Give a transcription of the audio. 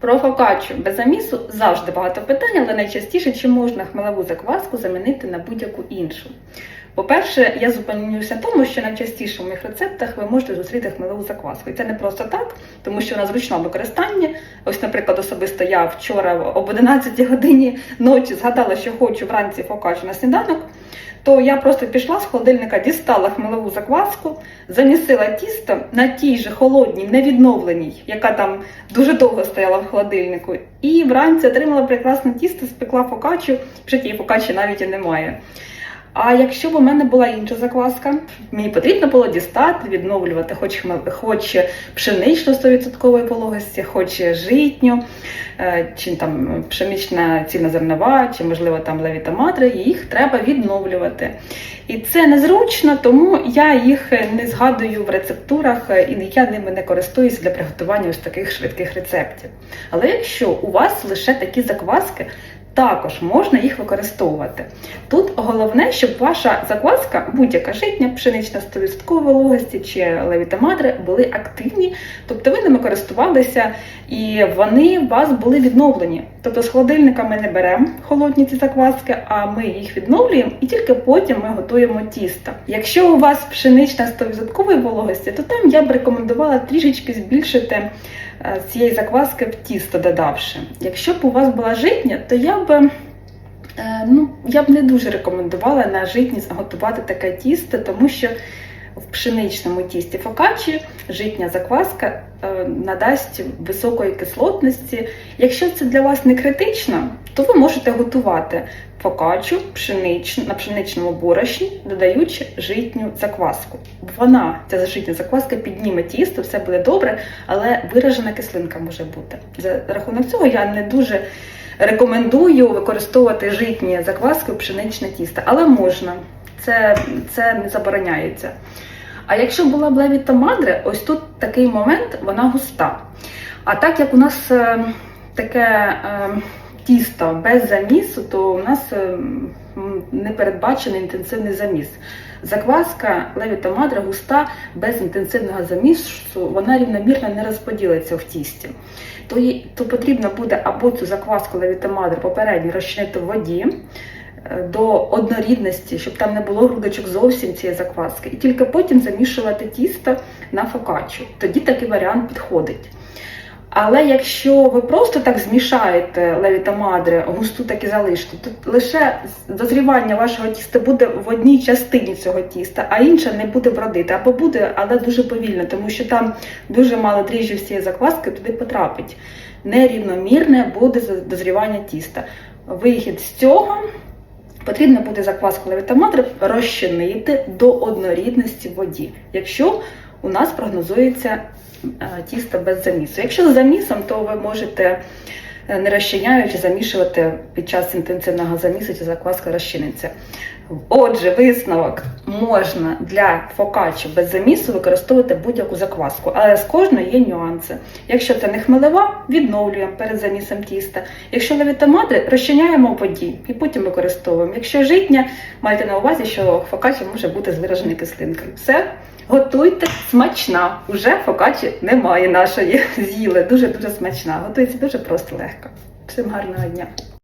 Про фокаччо без замісу завжди багато питань, але найчастіше чи можна хмелеву закваску замінити на будь-яку іншу. По-перше, я зупинюся тому, що найчастіше в моїх рецептах ви можете зустріти хмелеву закваску. І це не просто так, тому що вона зручна в використанні. Ось, наприклад, особисто я вчора об 11 годині ночі згадала, що хочу вранці фокаччо на сніданок. То я просто пішла з холодильника, дістала хмелеву закваску, замісила тісто на тій же холодній, невідновленій, яка там дуже довго стояла в холодильнику. І вранці отримала прекрасне тісто, спекла фокаччу, вже тієї фокаччі навіть і немає. А якщо б у мене була інша закваска, мені потрібно було дістати, відновлювати хоч, хоч пшеничну 100% вологості, хоч житню, е, чи там пшенична цільнозернова, чи можливо там левітоматри, їх треба відновлювати. І це незручно, тому я їх не згадую в рецептурах і я ними не користуюся для приготування ось таких швидких рецептів. Але якщо у вас лише такі закваски, також можна їх використовувати. Тут головне, щоб ваша закваска, будь-яка житня, пшенична 100% вологості чи левітоматри, були активні, тобто ви ними користувалися і вони у вас були відновлені. Тобто з холодильника ми не беремо холодні ці закваски, а ми їх відновлюємо і тільки потім ми готуємо тісто. Якщо у вас пшенична 100% вологості, то там я б рекомендувала трішечки збільшити е, цієї закваски в тісто додавши. Якщо б у вас була житня, то я б е, ну, я б не дуже рекомендувала на житні готувати таке тісто, тому що в пшеничному тісті фокачі житня закваска е, надасть високої кислотності. Якщо це для вас не критично, то ви можете готувати фокачу пшеничну, на пшеничному борошні, додаючи житню закваску. Вона, ця житня закваска, підніме тісто, все буде добре, але виражена кислинка може бути. За рахунок цього я не дуже рекомендую використовувати житні закваски в пшеничне тісто, але можна. Це, це не забороняється. А якщо була б левіта мадре, ось тут такий момент, вона густа. А так як у нас е, таке тісто без замісу, то у нас е, не передбачений інтенсивний заміс. Закваска левіта мадре густа без інтенсивного замісу, вона рівномірно не розподілиться в тісті. То, їй- то потрібно буде або цю закваску левіта мадре попередньо розчинити в воді е, до однорідності, щоб там не було грудочок зовсім цієї закваски, і тільки потім замішувати тісто на фокаччу. Тоді такий варіант підходить. Але якщо ви просто так змішаєте левіта мадре, густу так і залишите, то лише дозрівання вашого тіста буде в одній частині цього тіста, а інша не буде бродити. Або буде, але дуже повільно, тому що там дуже мало дріжджів з цієї закваски туди потрапить. Нерівномірне буде дозрівання тіста. Вихід з цього потрібно буде закваску левіта мадре розчинити до однорідності в воді. Якщо у нас прогнозується е, тісто без замісу. Якщо з замісом, то ви можете е, не розчиняючи замішувати під час інтенсивного замісу, ця закваска розчиниться. Отже, висновок можна для фокаччо без замісу використовувати будь-яку закваску, але з кожної є нюанси. Якщо це не хмелева, відновлюємо перед замісом тіста. Якщо левітоматри, розчиняємо в воді і потім використовуємо. Якщо житня, майте на увазі, що фокаччо може бути з вираженою кислинкою. Все, готуйте смачна. Уже фокачі немає нашої з'їли. Дуже дуже смачна. Готується дуже просто легко. Всім гарного дня.